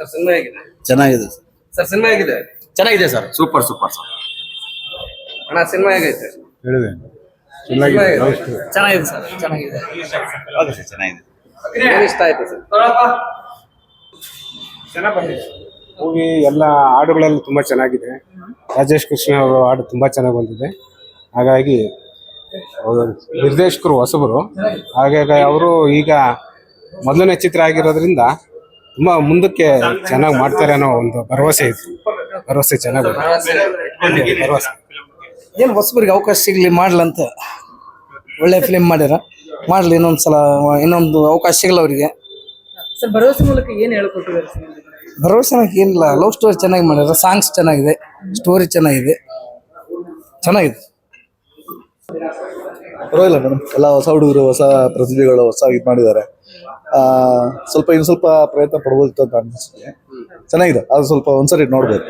Sir cinema ಹೇಗಿದೆ? ಚೆನ್ನಾಗಿದೆ sir. Cinema ಹೇಗಿದೆ? ಚೆನ್ನಾಗಿದೆ ಸರ್. Super super sir. ಅಣ್ಣ ಸಿನಿಮಾ ಹೇಗೈತೆ? ಹೇಳಿದೆ. ಸಿನಿಮಾ ಹೇಗಿದೆ? ಚೆನ್ನಾಗಿದೆ ಸರ್ ಚೆನ್ನಾಗಿದೆ. ಹೌದು ಸರ್ ಚೆನ್ನಾಗಿದೆ. ಏನ್ ಇಷ್ಟ ಆಯ್ತು ಸರ್? ಮೂವಿ ಎಲ್ಲ ಹಾಡುಗಳೆಲ್ಲ ತುಂಬಾ ಚೆನ್ನಾಗಿದೆ. ರಾಜೇಶ್ ಕೃಷ್ಣ ಅವರ ಹಾಡು ತುಂಬಾ ಚೆನ್ನಾಗಿ ಬಂದಿದೆ. ಹಾಗಾಗಿ ಅವರು ನಿರ್ದೇಶಕರು ಹೊಸಬರು. ಹಾಗಾಗಿ ಅವರು ಈಗ ಮೊದಲನೇ ಚಿತ್ರ ಆಗಿರೋದ್ರಿಂದ ತುಂಬಾ ಮುಂದಕ್ಕೆ ಚೆನ್ನಾಗಿ ಮಾಡ್ತಾರೆ ಅನ್ನೋ ಒಂದು ಭರವಸೆ ಇದೆ. ಭರವಸೆ ಚೆನ್ನಾಗಿ ಭರವಸೆ. ಏನು ಹೊಸಬರಿಗೆ ಅವಕಾಶ ಸಿಗಲಿ ಮಾಡ್ಲಂತ? ಒಳ್ಳೆ ಫಿಲಿಮ್ ಮಾಡ್ಯಾರ ಮಾಡ್ಲಿ ಇನ್ನೊಂದು ಸಲ ಇನ್ನೊಂದು ಅವಕಾಶ ಸಿಗಲ್ಲ ಅವರಿಗೆ. ಸರ್ ಭರವಸೆ ಮೂಲಕ ಏನು ಹೇಳ್ಕೊಟ್ಟಿದ್ದಾರೆ? ಭರವಸೆ ಏನಿಲ್ಲ ಲವ್ ಸ್ಟೋರಿ ಚೆನ್ನಾಗಿ ಮಾಡ್ಯಾರ ಸಾಂಗ್ಸ್ ಚೆನ್ನಾಗಿದೆ ಸ್ಟೋರಿ ಚೆನ್ನಾಗಿದೆ. ಚೆನ್ನಾಗಿದೆ. ಪರವಾಗಿಲ್ಲ ಮೇಡಮ್ ಎಲ್ಲ ಹೊಸ ಹುಡುಗರು ಹೊಸ ಪ್ರತಿಭೆಗಳು ಹೊಸ ಇದು ಮಾಡಿದ್ದಾರೆ. ಸ್ವಲ್ಪ ಇನ್ನು ಸ್ವಲ್ಪ ಪ್ರಯತ್ನ ಪಡ್ಬೋದಿತ್ತು ಅಂತ ಅನಿಸುತ್ತೆ. ಚೆನ್ನಾಗಿದೆ. ಅದು ಸ್ವಲ್ಪ ಒಂದ್ಸರಿ ನೋಡ್ಬೇಕು.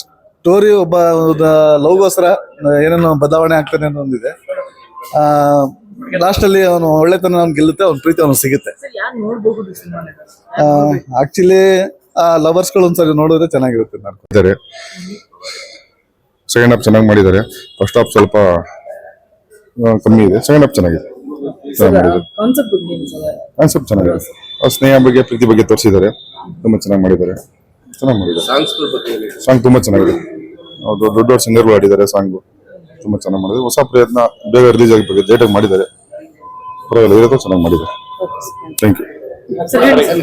ಸ್ಟೋರಿ ಒಬ್ಬ ಲವ್ಗೋಸ್ಕರ ಏನೇನೋ ಬದಲಾವಣೆ ಆಗ್ತಾನೆ ಅನ್ನೋ ಒಂದಿದೆ. ಲಾಸ್ಟಲ್ಲಿ ಅವನು ಒಳ್ಳೆತನ ಅವ್ನು ಗೆಲ್ಲುತ್ತೆ ಅವ್ನ ಪ್ರೀತಿ ಅವ್ನು ಸಿಗುತ್ತೆ. ಆಕ್ಚುಲಿ ಆ ನೋಡ್ಬಹುದು ಸಿನಿಮಾನ ಆಕ್ಚುಲಿ ಲವರ್ಸ್ಗಳು ಒಂದ್ಸರಿ ನೋಡಿದ್ರೆ ಚೆನ್ನಾಗಿರುತ್ತೆ ನಾನು ಸೆಕೆಂಡ್ ಹಾಫ್ ಚೆನ್ನಾಗಿ ಮಾಡಿದ್ದಾರೆ. ಫಸ್ಟ್ ಹಾಫ್ ಸ್ವಲ್ಪ ಕಮ್ಮಿ ಇದೆ. ಸೆಕೆಂಡ್ ಹಾಫ್ ಚೆನ್ನಾಗಿದೆ. ಕಾನ್ಸೆಪ್ಟ್ ಚೆನ್ನಾಗಿದೆ. ಅವ್ರ ಸ್ನೇಹ ಬಗ್ಗೆ ಪ್ರೀತಿ ಬಗ್ಗೆ ತೋರಿಸಿದ್ದಾರೆ. ತುಂಬಾ ಚೆನ್ನಾಗಿ ಮಾಡಿದ್ದಾರೆ. ಚೆನ್ನಾಗಿ ಮಾಡಿದ್ದಾರೆ. ಸಾಂಗ್ ತುಂಬಾ ಚೆನ್ನಾಗಿದೆ. ಹೌದು ದೊಡ್ಡ ದೊಡ್ಡ ಸಿಂಗರ್ಗಳು ಆಡಿದ್ದಾರೆ ಸಾಂಗು ತುಂಬಾ ಚೆನ್ನಾಗಿ ಮಾಡಿದ್ದಾರೆ. ಹೊಸ ಪ್ರಯತ್ನ ಬೇಗ ರಿಲೀಸ್ ಆಗಬೇಕು ಡೇಟ್ ಮಾಡಿದ್ದಾರೆ. ಪರವಾಗಿಲ್ಲ ಇರೋದು ಚೆನ್ನಾಗಿ ಮಾಡಿದ್ದಾರೆ. ಥ್ಯಾಂಕ್ ಯು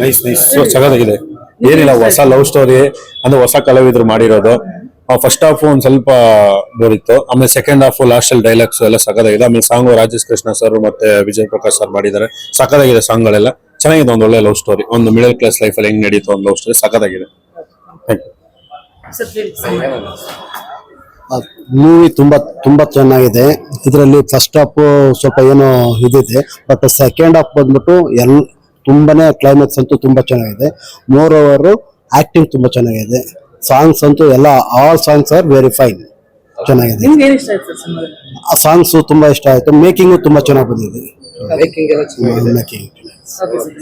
ನೈಸ್ ನೈಸ್ ಚೆನ್ನಾಗಿದೆ. ಏನಿಲ್ಲ ಹೊಸ ಲವ್ ಸ್ಟೋರಿ ಅಂದ್ರೆ ಹೊಸ ಕಲಾವಿದ್ರು ಮಾಡಿರೋದು. ಫಸ್ಟ್ ಹಾಫ್ ಒಂದು ಸ್ವಲ್ಪ ಬೋರ್ ಇತ್ತು ಆಮೇಲೆ ಸೆಕೆಂಡ್ ಹಾಫ್ ಲಾಸ್ಟ್ ಅಲ್ಲಿ ಡೈಲಾಗ್ಸ್ ಎಲ್ಲ ಸಕದಾಗಿದೆ ಆಮೇಲೆ ಸಾಂಗ್ ರಾಜೇಶ್ ಕೃಷ್ಣ ಸರ್ ಮತ್ತೆ ವಿಜಯ್ ಪ್ರಕಾಶ್ ಸರ್ ಮಾಡಿದ್ದಾರೆ. ಸಕದಾಗಿದೆ ಸಾಂಗ್ ಗಳೆಲ್ಲ ಚೆನ್ನಾಗಿದೆ ಒಂದು ಒಳ್ಳೆ ಲವ್ ಸ್ಟೋರಿ ಒಂದು ಮಿಡಲ್ ಕ್ಲಾಸ್ ಲೈಫ್ ಅಲ್ಲಿ ಹೆಂಗ್ ನಡೀತು ಒಂದು ಲವ್ ಸ್ಟೋರಿ ಸಕದಾಗಿದೆ ಥ್ಯಾಂಕ್ ಯು ಸರ್ ಮೂವಿ ತುಂಬಾ ತುಂಬಾ ಚೆನ್ನಾಗಿದೆ. ಇದರಲ್ಲಿ ಫಸ್ಟ್ ಹಾಫ್ ಸ್ವಲ್ಪ ಏನೋ ಇದಿದೆ. ಬಟ್ ಸೆಕೆಂಡ್ ಹಾಫ್ ಬಂದ್ಬಿಟ್ಟು ಎಲ್ ತುಂಬಾನೇ ಕ್ಲೈಮ್ಯಾಕ್ಸ್ ಅಂತೂ ತುಂಬಾ ಚೆನ್ನಾಗಿದೆ. ಮೋರ್ ಓವರ್ ಆಕ್ಟಿಂಗ್ ತುಂಬಾ ಚೆನ್ನಾಗಿದೆ. ಸಾಂಗ್ಸ್ ಅಂತೂ ಎಲ್ಲ all songs are very fine ಚೆನ್ನಾಗಿದೆ. ನಿಮ್ಗೆ ಏನ್ ಇಷ್ಟ ಆಯ್ತು ಸರ್ ಸಿನಿಮಾದಲ್ಲಿ? ಆ ಸಾಂಗ್ಸ್ ತುಂಬಾ ಇಷ್ಟ ಆಯ್ತು. ಮೇಕಿಂಗ್ ತುಂಬಾ ಚೆನ್ನಾಗಿ ಬಂದಿದೆ. ಮೇಕಿಂಗ್ ಎಲ್ಲ ಚೆನ್ನಾಗಿದೆ ಮೇಕಿಂಗ್ ಓಕೆ ಸರ್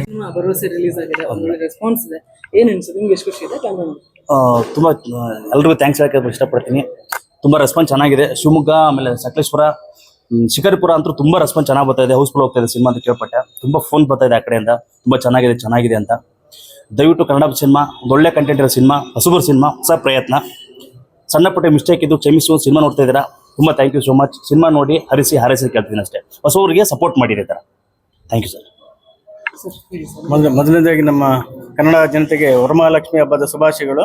ಸಿನಿಮಾ ಭರವಸೆ ರಿಲೀಸ್ ಆಗಿದೆ. ಒಳ್ಳೆ ರೆಸ್ಪಾನ್ಸ್ ಇದೆ. ಏನ್ ಅನ್ಸುತ್ತೆ? ನಿಮ್ಗೆ ಎಷ್ಟು ಖುಷಿ ಇದೆ? ಕ್ಯಾಮ್ರಾ ಆ, ತುಂಬಾ ಎಲ್ರಿಗೂ ಥ್ಯಾಂಕ್ಸ್ ಹೇಳಕ್ಕೆ ಇಷ್ಟಪಡ್ತೀನಿ. ತುಂಬಾ ರೆಸ್ಪಾನ್ಸ್ ಚೆನ್ನಾಗಿದೆ. ಶಿವಮೊಗ್ಗ ಆಮೇಲೆ ಸಕಲೇಶ್ವರ ಹ್ಮ್, ಶಿಕಾರಿಪುರ ಅಂತೂ ತುಂಬಾ ರೆಸ್ಪಾನ್ಸ್ ಚೆನ್ನಾಗಿ ಬರ್ತಾ ಇದೆ. ಹೌಸ್ಫುಲ್ ಹೋಗ್ತಾ ಇದೆ ಸಿನಿಮಾ ಅಂತ ಕೇಳ್ಪಟ್ಟೆ. ತುಂಬಾ ಫೋನ್ ಬರ್ತಾ ಇದೆ ಆ ಕಡೆಯಿಂದ. ತುಂಬಾ ಚೆನ್ನಾಗಿದೆ ಚೆನ್ನಾಗಿದೆ ಅಂತ. ದಯವಿಟ್ಟು ಕನ್ನಡ ಸಿನಿಮಾ ಒಳ್ಳೆ ಕಂಟೆಂಟ್ ಇರೋ ಸಿನಿಮಾ, ಹೊಸಬರು ಸಿನಿಮಾ, ಹೊಸ ಪ್ರಯತ್ನ. ಸಣ್ಣ ಪುಟ್ಟ ಮಿಸ್ಟೇಕ್ ಇದ್ದು ಕ್ಷಮಿಸುವ ಸಿನಿಮಾ ನೋಡ್ತಾ ಇದ್ದೀರಾ? ತುಂಬ thank you so much cinema ನೋಡಿ ಹರಿಸಿ, ಹಾರೈಸಿ ಕೇಳ್ತೀನಿ ಅಷ್ಟೇ. ಹೊಸವರಿಗೆ ಸಪೋರ್ಟ್ ಮಾಡಿರಿ ಥರ ಥ್ಯಾಂಕ್ ಯು ಸರ್ ಮೊದಲ, ಮೊದಲನೇದಾಗಿ ನಮ್ಮ ಕನ್ನಡ ಜನತೆಗೆ ವರಮಹಾಲಕ್ಷ್ಮಿ ಹಬ್ಬದ ಶುಭಾಶಯಗಳು.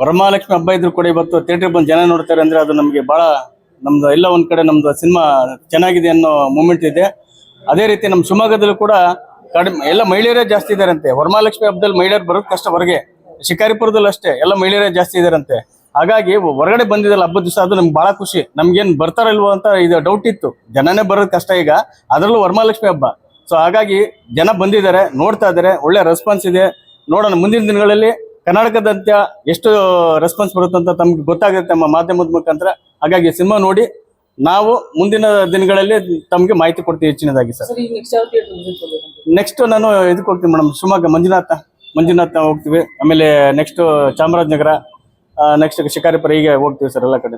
ವರಮಹಾಲಕ್ಷ್ಮಿ ಹಬ್ಬ ಇದ್ರು ಕೂಡ ಇವತ್ತು ಥಿಯೇಟರ್ ಬಂದು ಜನ ನೋಡ್ತಾರೆ ಅಂದ್ರೆ ಅದು ನಮಗೆ ಬಹಳ ನಮ್ದು ಎಲ್ಲ ಒಂದು ಕಡೆ ನಮ್ಮದು ಸಿನಿಮಾ ಚೆನ್ನಾಗಿದೆ ಅನ್ನೋ ಮೂಮೆಂಟ್ ಇದೆ. ಅದೇ ರೀತಿ ನಮ್ಮ ಶಿವಮೊಗ್ಗದಲ್ಲೂ ಕೂಡ ಕಡಿಮೆ, ಎಲ್ಲ ಮಹಿಳೆಯರೇ ಜಾಸ್ತಿ ಇದಾರಂತೆ. ವರಮಹಾಲಕ್ಷ್ಮಿ ಹಬ್ಬದಲ್ಲಿ ಮಹಿಳೆಯರು ಬರೋದು ಕಷ್ಟ ಹೊರಗೆ. ಶಿಕಾರಿಪುರದಲ್ಲಿ ಅಷ್ಟೇ, ಎಲ್ಲ ಮಹಿಳೆಯರೇ ಜಾಸ್ತಿ ಇದಾರಂತೆ. ಹಾಗಾಗಿ ಹೊರಗಡೆ ಬಂದಿದ್ದಲ್ಲ ಹಬ್ಬದ ದಿವಸ ಅದು ನಮ್ಗೆ ಬಹಳ ಖುಷಿ. ನಮ್ಗೇನ್ ಬರ್ತಾರಲ್ವೋ ಅಂತ ಇದು ಡೌಟ್ ಇತ್ತು. ಜನನೇ ಬರೋದು ಕಷ್ಟ ಈಗ. ಅದರಲ್ಲೂ ವರಮಹಾಲಕ್ಷ್ಮಿ ಹಬ್ಬ. ಸೊ ಹಾಗಾಗಿ ಜನ ಬಂದಿದ್ದಾರೆ, ನೋಡ್ತಾ ಇದ್ದಾರೆ. ಒಳ್ಳೆ ರೆಸ್ಪಾನ್ಸ್ ಇದೆ. ನೋಡೋಣ, ಮುಂದಿನ ದಿನಗಳಲ್ಲಿ ಕರ್ನಾಟಕದಂತ್ಯ ಎಷ್ಟು ರೆಸ್ಪಾನ್ಸ್ ಬರುತ್ತೆ ಅಂತ ತಮ್ಗೆ ಗೊತ್ತಾಗುತ್ತೆ ನಮ್ಮ ಮಾಧ್ಯಮದ ಮುಖಾಂತರ. ಹಾಗಾಗಿ ಸಿನಿಮಾ ನೋಡಿ, ನಾವು ಮುಂದಿನ ದಿನಗಳಲ್ಲಿ ತಮಗೆ ಮಾಹಿತಿ ಕೊಡ್ತೀವಿ ಹೆಚ್ಚಿನದಾಗಿ ಸರ್. ನೆಕ್ಸ್ಟ್ ನಾನು ಇದಕ್ಕೆ ಹೋಗ್ತೀನಿ ಮೇಡಮ್ ಶಿವಮೊಗ್ಗ ಮಂಜುನಾಥ ಮಂಜುನಾಥ ಹೋಗ್ತೀವಿ. ಆಮೇಲೆ ನೆಕ್ಸ್ಟ್ ಚಾಮರಾಜನಗರ ನೆಕ್ಸ್ಟ್ ಶಿಕಾರಿಪುರ ಹೀಗೆ ಹೋಗ್ತೀವಿ ಸರ್ ಎಲ್ಲ ಕಡೆ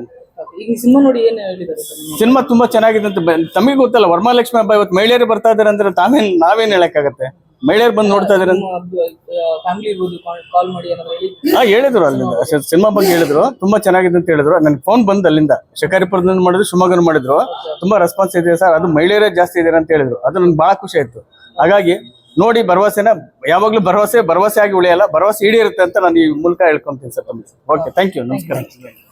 ಈಗ ಸಿನಿಮಾ ನೋಡಿ ಏನ್ ಹೇಳಿದ್ದಾರೆ ಸರ್ ನಿಮ್ಮ ಸಿನಿಮಾ ತುಂಬಾ ಚೆನ್ನಾಗಿದೆ ಅಂತ ಬ- ತಮಗೆ ಗೊತ್ತಲ್ಲ ವರಮಹಾಲಕ್ಷ್ಮಿ ಹಬ್ಬ ಇವತ್ತು ಮಹಿಳೆಯರು ಬರ್ತಾ ಇದಾರೆ ಅಂದ್ರೆ ತಾವೇನ್ ನಾವೇನ್ ಹೇಳಕ್ಕಾಗತ್ತೆ? ಮಹಿಳೆಯರು ಬಂದು ನೋಡ್ತಾ ಇದಾರೆ ಅಂತ. ಫ್ಯಾಮಿಲಿ ಇರ್ಬೋದು ಕಾಲ್ ಮಾಡಿ ಏನಾದ್ರು ಹೇಳಿ. ಹಾ ಹೇಳಿದ್ರು ಅಲ್ಲಿಂದ. ಸಿನಿಮಾ ಬಗ್ಗೆ ಹೇಳಿದ್ರು. ತುಂಬಾ ಚೆನ್ನಾಗಿದೆ ಅಂತ ಹೇಳಿದ್ರು. ನನ್ ಫೋನ್ ಬಂದ್ ಅಲ್ಲಿಂದ. ಶಿಕಾರಿಪುರದಿಂದ ಮಾಡಿದ್ರು ಶಿವಮೊಗ್ಗ ಮಾಡಿದ್ರು. ತುಂಬಾ ರೆಸ್ಪಾನ್ಸ್ ಇದೆ ಸರ್ ಅದು ಮಹಿಳೆಯರೇ ಜಾಸ್ತಿ ಇದಾರೆ ಅಂತ ಹೇಳಿದ್ರು. ಅದು ನನ್ಗೆ ಬಹಳ ಖುಷಿ ಆಯ್ತು. ಹಾಗಾಗಿ ನೋಡಿ ಭರವಸೆನ, ಯಾವಾಗ್ಲೂ ಭರವಸೆ ಭರವಸೆ ಆಗಿ ಉಳಿಯಲ್ಲ, ಭರವಸೆ ಈಡೇರುತ್ತೆ ಅಂತ ನಾನು ಈ ಮೂಲಕ ಹೇಳ್ಕೊಂತೀನಿ ಸರ್ ತಮ್ಮ ಓಕೆ ಥ್ಯಾಂಕ್ ಯು ನಮಸ್ಕಾರ.